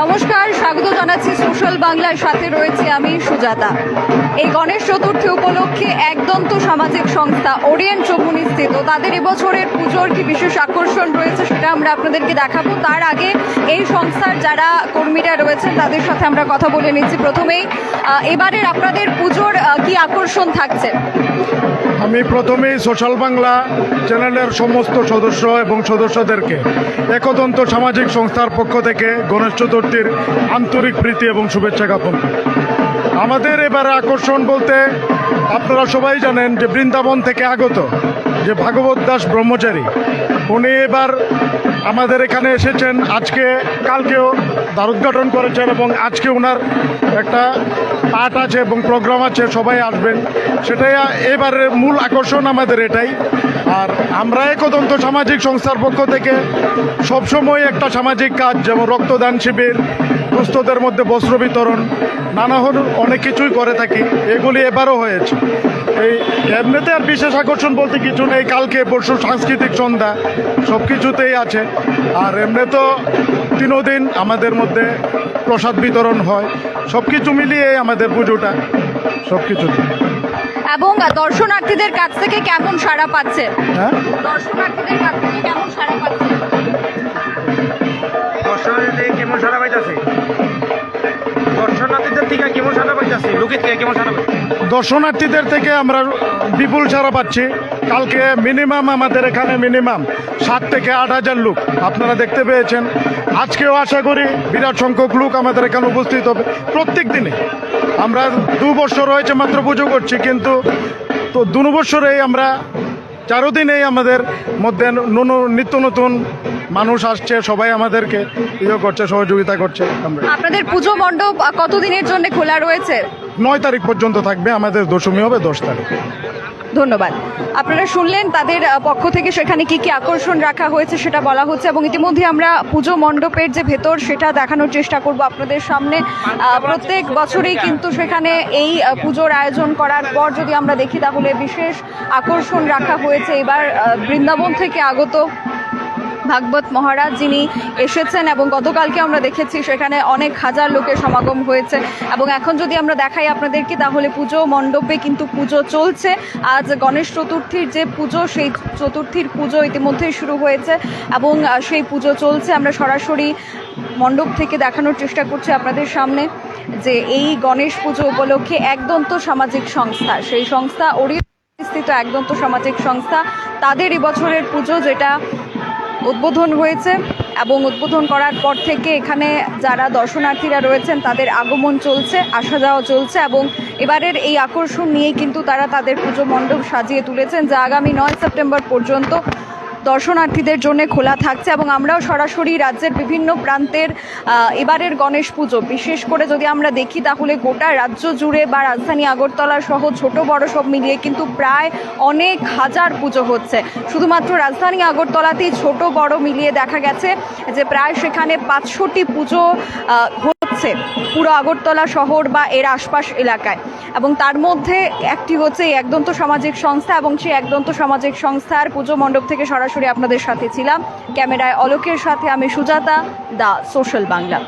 নমস্কার, স্বাগত জানাচ্ছি সোশ্যাল বাংলার সাথে রয়েছে আমি সুজাতা। এই গণেশ চতুর্থী উপলক্ষে একদন্ত সামাজিক সংস্থা, ওরিয়েন্ট চৌমুনি স্থিত। তাদের এবছরের পুজোর কি বিশেষ আকর্ষণ রয়েছে সেটা আমরা আপনাদেরকে দেখাবো। তার আগে এই সংস্থার যারা কর্মীরা রয়েছেন, তাদের সাথে আমরা কথা বলে নিচ্ছি প্রথমেই। এবারের আপনাদের পুজোর কি আকর্ষণ থাকছে? আমি প্রথমেই সোশ্যাল বাংলা চ্যানেলের সমস্ত সদস্য এবং সদস্যদেরকে একদন্ত সামাজিক সংস্থার পক্ষ থেকে গণেশ চতুর্থীর আন্তরিক প্রীতি এবং শুভেচ্ছা জ্ঞাপন। আমাদের এবার আকর্ষণ বলতে আপনারা সবাই জানেন যে বৃন্দাবন থেকে আগত যে ভাগবত দাস ব্রহ্মচারী, উনি এবার আমাদের এখানে এসেছেন, আজকে কালকেও দ্বার উদ্ঘাটন করেছেন এবং আজকে ওনার একটা পাঠ আছে এবং প্রোগ্রাম আছে, সবাই আসবেন। সেটাই এবারের মূল আকর্ষণ আমাদের এটাই। আর আমরা একদন্ত সামাজিক সংস্থার পক্ষ থেকে সবসময় একটা সামাজিক কাজ, যেমন রক্তদান শিবির দুস্থদের মধ্যে বস্ত্র বিতরণ নানা ধরনের অনেক কিছুই করে থাকি। এগুলি এবারও হয়েছে। এই এমনিতে আর বিশেষ আকর্ষণ বলতে কিছু নেই। কালকে পরশু সাংস্কৃতিক সন্ধ্যা সব কিছুতেই আছে। আর এমনি তো তিনও দিন আমাদের মধ্যে প্রসাদ বিতরণ হয়। সব কিছু মিলিয়ে আমাদের পুজোটা সব কিছু এবং দর্শনার্থীদের কাছ থেকে কেমন সাড়া পাচ্ছে? হ্যাঁ? দর্শনার্থীদের দর্শনার্থীদের থেকে আমরা বিপুল সারা পাচ্ছি। কালকে মিনিমাম আমাদের এখানে মিনিমাম সাত থেকে আট হাজার লোক। আপনারা দেখতে পেয়েছেন। আজকেও আশা করি বিরাট সংখ্যক লোক আমাদের এখানে উপস্থিত হবে। প্রত্যেক দিনে। আমরা দু বছর হয়েছে মাত্র পুজো করছি, কিন্তু তো দু বছরেই আমরা, চারোদিনেই আমাদের মধ্যে নিত্য নতুন মানুষ আসছে সবাই আমাদেরকে ইয়ে করছে সহযোগিতা করছে আমরা। আপনাদের পুজো মণ্ডপ কতদিনের জন্য খোলা রয়েছে? নয় তারিখ পর্যন্ত থাকবে আমাদের দশমী হবে দশ তারিখ। ধন্যবাদ। আপনারা শুনলেন তাদের পক্ষ থেকে সেখানে কি কি আকর্ষণ রাখা হয়েছে সেটা বলা হচ্ছে এবং ইতিমধ্যে আমরা পুজো মণ্ডপের যে ভেতর সেটা দেখানোর চেষ্টা করব আপনাদের সামনে। প্রত্যেক বছরেই কিন্তু সেখানে এই পুজোর আয়োজন করার পর যদি আমরা দেখি তাহলে বিশেষ আকর্ষণ রাখা হয়েছে। এবার বৃন্দাবন থেকে আগত ভাগবত মহারাজ যিনি এসেছেন এবং গতকালকে আমরা দেখেছি, সেখানে অনেক হাজার লোকের সমাগম হয়েছে। এবং এখন যদি আমরা দেখাই আপনাদেরকে, তাহলে পুজো মণ্ডপে কিন্তু পুজো চলছে। আজ গণেশ চতুর্থীর যে পুজো, সেই চতুর্থীর পুজো ইতিমধ্যেই শুরু হয়েছে এবং সেই পুজো চলছে। আমরা সরাসরি মণ্ডপ থেকে দেখানোর চেষ্টা করছি আপনাদের সামনে যে এই গণেশ পুজো উপলক্ষে একদন্ত সামাজিক সংস্থা, সেই সংস্থা ওড়িয়া একদন্ত সামাজিক সংস্থা। তাদের এবছরের পুজো যেটা উদ্বোধন হয়েছে এবং উদ্বোধন করার পর থেকে এখানে যারা দর্শনার্থীরা রয়েছেন, তাদের আগমন চলছে, আসা যাওয়া চলছে এবং এবারের এই আকর্ষণ নিয়েই কিন্তু তারা তাদের পুজো মণ্ডপ সাজিয়ে তুলেছেন, যা আগামী নয় সেপ্টেম্বর পর্যন্ত দর্শনার্থীদের জন্য খোলা থাকছে এবং আমরাও সরাসরি রাজ্যের বিভিন্ন প্রান্তের এবারের গণেশ পুজো। বিশেষ করে যদি আমরা দেখি তাহলে গোটা রাজ্য জুড়ে বা রাজধানী আগরতলা সহ ছোট বড় সব মিলিয়ে কিন্তু প্রায় অনেক হাজার পুজো হচ্ছে। শুধুমাত্র রাজধানী আগরতলাতেই ছোট বড় মিলিয়ে দেখা গেছে যে প্রায় সেখানে পাঁচশোটি পুজো হচ্ছে পুরো আগরতলা শহর বা এর আশপাশ এলাকায়। এবং তার মধ্যে একটি হচ্ছে এই একদন্ত সামাজিক সংস্থা এবং সেই একদন্ত সামাজিক সংস্থার পুজো মণ্ডপ থেকে সরাসরি আপনাদের সাথে ছিলাম। ক্যামেরায় অলোকের সাথে আমি সুজাতা দা সোশ্যাল বাংলা।